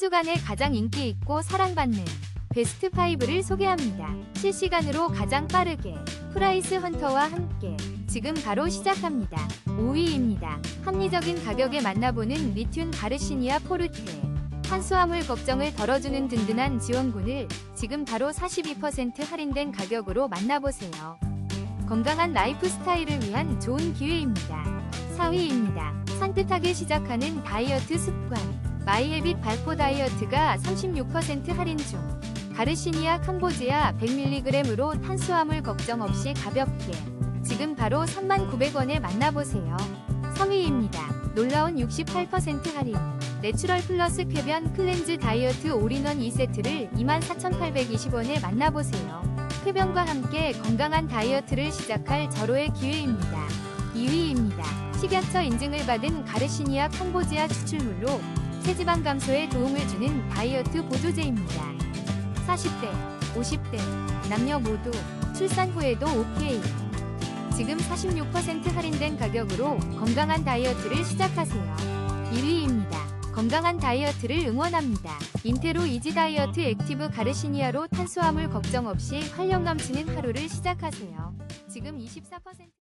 주간에 가장 인기 있고 사랑받는 베스트 5를 소개합니다. 실시간으로 가장 빠르게 프라이스 헌터와 함께 지금 바로 시작합니다. 5위입니다. 합리적인 가격에 만나보는 리튠 가르시니아 포르테. 탄수화물 걱정을 덜어주는 든든한 지원군을 지금 바로 42% 할인된 가격으로 만나보세요. 건강한 라이프 스타일을 위한 좋은 기회입니다. 4위입니다. 산뜻하게 시작하는 다이어트 습관. 마이헤빗 발포 다이어트가 36% 할인 중. 가르시니아 캄보지아 100mg으로 탄수화물 걱정 없이 가볍게. 지금 바로 39,900원에 만나보세요. 3위입니다. 놀라운 68% 할인. 내추럴 플러스 쾌변 클렌즈 다이어트 올인원 2세트를 24,820원에 만나보세요. 쾌변과 함께 건강한 다이어트를 시작할 절호의 기회입니다. 2위입니다. 식약처 인증을 받은 가르시니아 캄보지아 추출물로 체지방 감소에 도움을 주는 다이어트 보조제입니다. 40대, 50대, 남녀 모두 출산 후에도 오케이. 지금 46% 할인된 가격으로 건강한 다이어트를 시작하세요. 1위입니다. 건강한 다이어트를 응원합니다. 인테로 이지 다이어트 액티브 가르시니아로 탄수화물 걱정 없이 활력 넘치는 하루를 시작하세요. 지금 24%